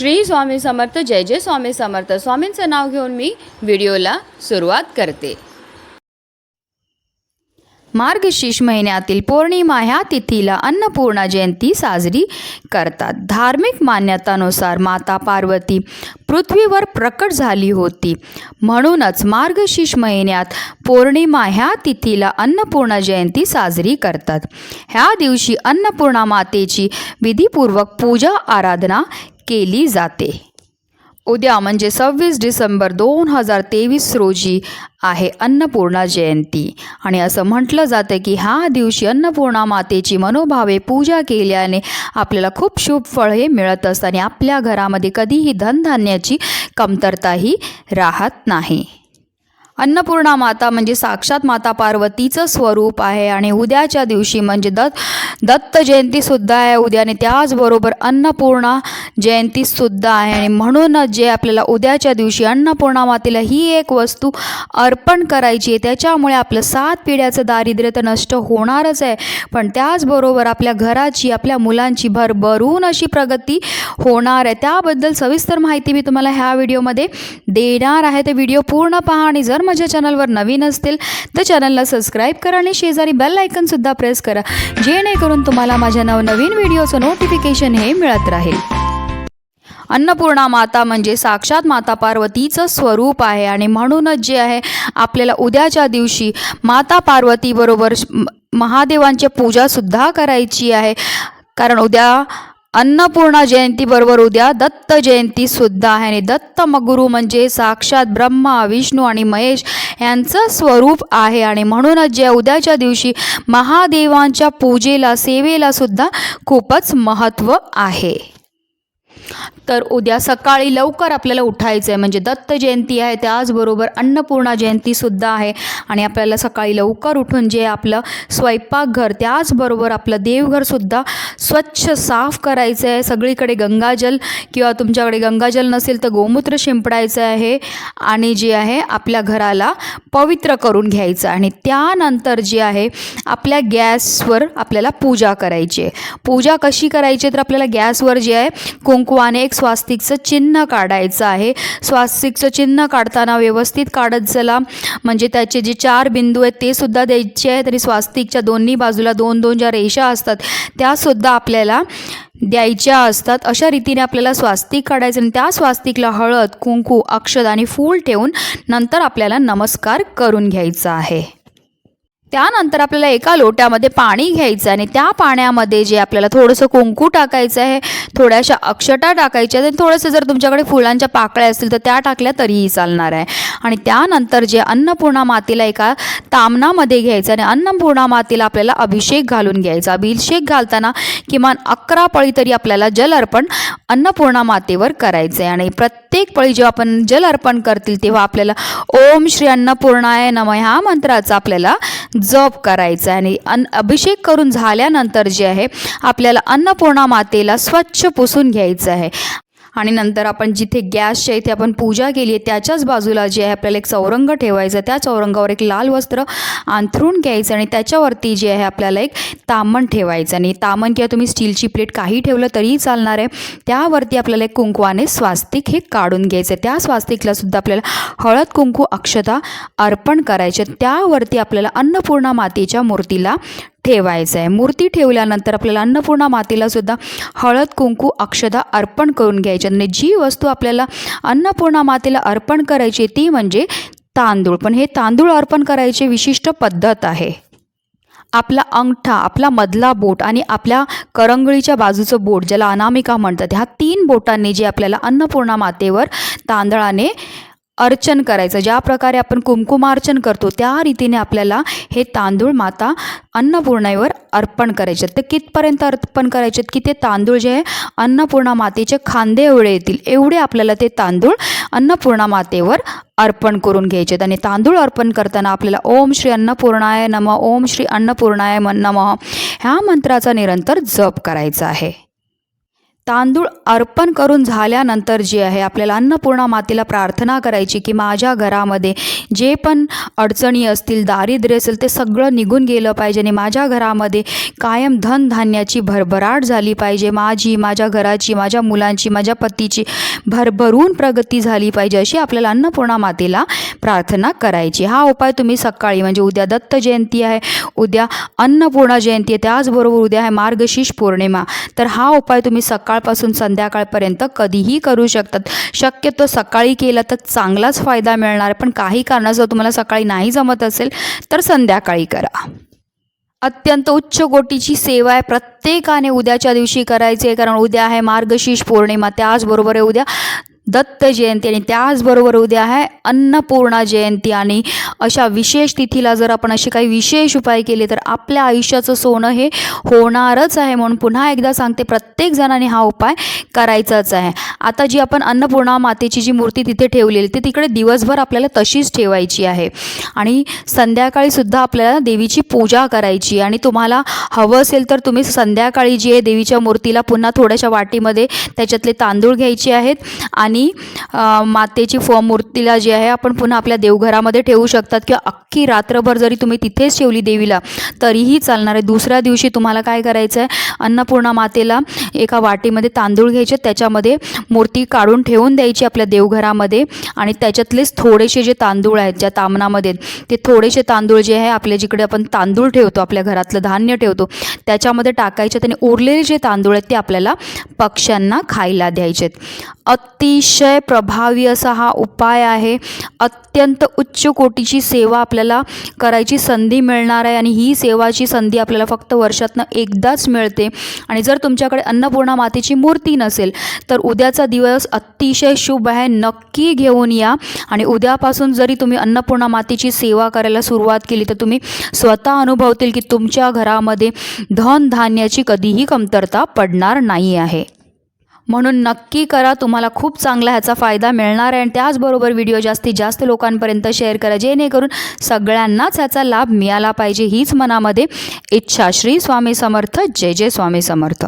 श्री स्वामी समर्थ जय जय स्वामी समर्थ. स्वामींचं नाव घेऊन मी व्हिडिओला सुरुवात करते. मार्गशीर्ष महिन्यातील पौर्णिमा ह्या तिथीला अन्नपूर्णा जयंती साजरी करतात. धार्मिक मान्यतानुसार माता पार्वती पृथ्वीवर प्रकट झाली होती. म्हणूनच मार्गशीर्ष महिन्यात पौर्णिमा ह्या तिथीला अन्नपूर्णा जयंती साजरी करतात. ह्या दिवशी अन्नपूर्णा मातेची विधीपूर्वक पूजा आराधना केली जाते. उद्या म्हणजे सव्वीस डिसेंबर दोन हजार तेवीस रोजी आहे अन्नपूर्णा जयंती. आणि असं म्हटलं जातं की ह्या दिवशी अन्नपूर्णा मातेची मनोभावे पूजा केल्याने आपल्याला खूप शुभ फळ हे मिळत असतं आणि आपल्या घरामध्ये कधीही धनधान्याची कमतरताही राहत नाही. अन्नपूर्णा माता म्हणजे साक्षात माता पार्वतीचं स्वरूप आहे आणि उद्याच्या दिवशी म्हणजे दत्त दत्त जयंतीसुद्धा आहे. उद्या आणि त्याचबरोबर अन्नपूर्णा जयंतीसुद्धा आहे. आणि म्हणूनच जे आपल्याला उद्याच्या दिवशी अन्नपूर्णा मातेला ही एक वस्तू अर्पण करायची आहे त्याच्यामुळे आपलं सात पिढ्याचं दारिद्र्य तर नष्ट होणारच आहे. पण त्याचबरोबर आपल्या घराची आपल्या मुलांची भरभरून अशी प्रगती होणार आहे. त्याबद्दल सविस्तर माहिती मी तुम्हाला ह्या व्हिडिओमध्ये देणार आहे. ते व्हिडिओ पूर्ण पहा आणि जर माझ्या चॅनलवर नवीन असतील तर चॅनलला सबस्क्राईब करा आणि शेजारी बेल आयकनसुद्धा प्रेस करा जेणेकरून तुम्हाला माझ्या नवनवीन व्हिडिओचं नोटिफिकेशन हे मिळत राहील. अन्नपूर्णा माता म्हणजे साक्षात माता पार्वतीचं स्वरूप आहे आणि म्हणूनच जे आहे आपल्याला उद्याच्या दिवशी माता पार्वतीबरोबर महादेवांची पूजासुद्धा करायची आहे. कारण उद्या अन्नपूर्णा जयंतीबरोबर उद्या दत्त जयंतीसुद्धा आहे. आणि दत्त गुरु म्हणजे साक्षात ब्रह्मा विष्णू आणि महेश यांचं स्वरूप आहे. आणि म्हणूनच जे उद्याच्या दिवशी महादेवांच्या पूजेला सेवेला सुद्धा खूपच महत्त्व आहे. तर उद्या सकाळी लवकर आपल्याला उठायचं आहे म्हणजे दत्त जयंती आहे त्याचबरोबर अन्नपूर्णा जयंतीसुद्धा आहे. आणि आपल्याला सकाळी लवकर उठून जे आपलं स्वयंपाकघर त्याचबरोबर आपलं देवघरसुद्धा स्वच्छ साफ करायचं आहे सगळीकडे गंगाजल किंवा तुमच्याकडे गंगाजल नसेल तर गोमूत्र शिंपडायचं आहे आणि जे आहे आपल्या घराला पवित्र करून घ्यायचं. आणि त्यानंतर जे आहे आपल्या गॅसवर आपल्याला पूजा करायची आहे. पूजा कशी करायची तर आपल्याला गॅसवर जे आहे कुंकवाने एक स्वास्तिकचं चिन्ह काढायचं आहे. स्वास्तिकचं चिन्ह काढताना व्यवस्थित काढत चला. म्हणजे त्याचे जे चार बिंदू आहेत ते सुद्धा द्यायचे आहेत आणि स्वास्तिकच्या दोन्ही बाजूला दोन दोन ज्या रेषा असतात त्यासुद्धा आपल्याला द्यायच्या असतात. अशा रीतीने आपल्याला स्वास्तिक काढायचं आणि त्या स्वास्तिकला हळद कुंकू अक्षद आणि फूल ठेवून नंतर आपल्याला नमस्कार करून घ्यायचा आहे. त्यानंतर आपल्याला एका लोट्यामध्ये पाणी घ्यायचं आणि त्या पाण्यामध्ये जे आपल्याला थोडंसं कुंकू टाकायचं आहे थोड्याशा अक्षटा टाकायच्या आहेत आणि थोडंसं जर तुमच्याकडे फुलांच्या पाकळ्या असतील तर त्या टाकल्या तरीही चालणार आहे. आणि त्यानंतर जे अन्नपूर्णा मातेला एका तामनामध्ये घ्यायचं आणि अन्नपूर्णा मातेला आपल्याला अभिषेक घालून घ्यायचा. अभिषेक घालताना किमान अकरा पळी तरी आपल्याला जल अर्पण अन्नपूर्णा मातेवर करायचं आहे आणि प्रत्येक पळी जेव्हा आपण जल अर्पण करतील तेव्हा आपल्याला ओम श्री अन्नपूर्णाय नम ह्या मंत्राचा आपल्याला जप करायचा आहे. आणि अन अभिषेक करून झाल्यानंतर जे आहे आपल्याला अन्नपूर्णा मातेला स्वच्छ पुसून घ्यायचं आहे. आणि नंतर आपण जिथे गॅसच्या इथे आपण पूजा केली आहे त्याच्याच बाजूला जे आहे आपल्याला एक चौरंग ठेवायचं त्या चौरंगावर एक लाल वस्त्र अंथरून घ्यायचं आणि त्याच्यावरती जे आहे आपल्याला एक तामण ठेवायचं आणि तामण किंवा तुम्ही स्टीलची प्लेट काही ठेवलं तरीही चालणार आहे. त्यावरती आपल्याला एक कुंकवाने स्वास्तिक हे काढून घ्यायचं आहे. त्या स्वास्तिकला सुद्धा आपल्याला हळद कुंकू अक्षता अर्पण करायचे त्यावरती आपल्याला अन्नपूर्णा मातेच्या मूर्तीला ठेवायचं आहे मूर्ती ठेवल्यानंतर आपल्याला अन्नपूर्णा मातेला सुद्धा हळद कुंकू अक्षदा अर्पण करून घ्यायची. आणि जी वस्तू आपल्याला अन्नपूर्णा मातेला अर्पण करायची ती म्हणजे तांदूळ. पण हे तांदूळ अर्पण करायची विशिष्ट पद्धत आहे. आपला अंगठा आपला मधला बोट आणि आपल्या करंगळीच्या बाजूचं बोट ज्याला अनामिका म्हणतात ह्या तीन बोटांनी जे आपल्याला अन्नपूर्णा मातेवर तांदळाने अर्चन करायचं. ज्या प्रकारे आपण कुमकुमार्चन करतो त्या रीतीने आपल्याला हे तांदूळ माता अन्नपूर्णेवर अर्पण करायचे. आहेत. ते कितपर्यंत अर्पण करायचे? आहेत की ते तांदूळ जे आहे अन्नपूर्णा मातेचे खांदे एवढे येतील. एवढे आपल्याला ते तांदूळ अन्नपूर्णा मातेवर अर्पण करून घ्यायचे. आहेत आणि तांदूळ अर्पण करताना आपल्याला ओम श्री अन्नपूर्णाय नम ओम श्री अन्नपूर्णाय मन नम ह्या मंत्राचा निरंतर जप करायचा आहे. तांदूळ अर्पण करून झाल्यानंतर जे आहे आपल्याला अन्नपूर्णा मातेला प्रार्थना करायची की माझ्या घरामध्ये जे पण अडचणी असतील दारिद्र्य असेल ते सगळं निघून गेलं पाहिजे आणि माझ्या घरामध्ये कायम धनधान्याची भरभराट झाली पाहिजे. माझी माझ्या घराची माझ्या मुलांची माझ्या पतीची भरभरून प्रगती झाली पाहिजे अशी आपल्याला अन्नपूर्णा मातेला प्रार्थना करायची. हा उपाय तुम्ही सकाळी म्हणजे उद्या दत्त जयंती आहे उद्या अन्नपूर्णा जयंती आहे त्याचबरोबर उद्या आहे मार्गशीर्ष पौर्णिमा. तर हा उपाय तुम्ही सकाळ सकाळपासून संध्याकाळपर्यंत कधीही करू शकतात. शक्यतो सकाळी केला तर चांगलाच फायदा मिळणार. पण काही कारणास्तव तुम्हाला सकाळी नाही जमत असेल तर संध्याकाळी करा. अत्यंत उच्च कोटीची सेवा आहे. प्रत्येकाने उद्याच्या दिवशी करायची आहे कारण उद्या आहे मार्गशीर्ष पौर्णिमा. त्याचबरोबर आहे उद्या दत्त जयंती आणि त्याचबरोबर उद्या आहे अन्नपूर्णा जयंती. आणि अशा विशेष तिथीला जर आपण असे काही विशेष उपाय केले तर आपल्या आयुष्याचं सोनं हे होणारच आहे म्हणून पुन्हा एकदा सांगते प्रत्येक जणाने हा उपाय करायचाच आहे. आता जी आपण अन्नपूर्णा मातेची जी मूर्ती तिथे ठेवलेली ती तिकडे दिवसभर आपल्याला तशीच ठेवायची आहे. आणि संध्याकाळीसुद्धा आपल्याला देवीची पूजा करायची आणि तुम्हाला हवं असेल तर तुम्ही संध्याकाळी जी आहे देवीच्या मूर्तीला पुन्हा थोड्याशा वाटीमध्ये त्याच्यातले तांदूळ घ्यायचे आहेत. आणि आणि मातेची फ मूर्तीला जी आहे आपण पुन्हा आपल्या देवघरामध्ये ठेवू शकतात. किंवा अख्खी रात्रभर जरी तुम्ही तिथेच ठेवली देवीला तरीही चालणार आहे. दुसऱ्या दिवशी तुम्हाला काय करायचं आहे अन्नपूर्णा मातेला एका वाटीमध्ये तांदूळ घ्यायचे. त्याच्यामध्ये मूर्ती काढून ठेवून द्यायची आपल्या देवघरामध्ये. आणि त्याच्यातलेच थोडेसे जे तांदूळ आहेत ज्या तामणामध्ये ते थोडेसे तांदूळ जे आहे आपल्या जिकडे आपण तांदूळ ठेवतो आपल्या घरातलं धान्य ठेवतो त्याच्यामध्ये टाकायचे. आणि उरलेले जे तांदूळ आहेत ते आपल्याला पक्ष्यांना खायला द्यायचेत. अतिशय प्रभावी असा हा उपाय आहे. अत्यंत उच्च कोटीची सेवा आपल्याला करायची संधी मिळणार आहे आणि ही सेवाची संधी आपल्याला फक्त वर्षातनं एकदाच मिळते. आणि जर तुमच्याकडे अन्नपूर्णा मातेची मूर्ती नसेल तर उद्याचा दिवस अतिशय शुभ आहे. नक्की घेऊन या. आणि उद्यापासून जरी तुम्ही अन्नपूर्णा मातेची सेवा करायला सुरुवात केली तर तुम्ही स्वतः अनुभवतील की तुमच्या घरामध्ये धन धान्याची कधीही कमतरता पडणार नाही आहे. म्हणून नक्की करा. तुम्हाला खूप चांगला ह्याचा फायदा मिळणार आहे. आणि त्याचबरोबर व्हिडिओ जास्तीत जास्त लोकांपर्यंत शेअर करा. जेणेकरून सगळ्यांनाच ह्याचा लाभ मिळाला पाहिजे. हीच मनामध्ये इच्छा. श्री स्वामी समर्थ. जय जय स्वामी समर्थ.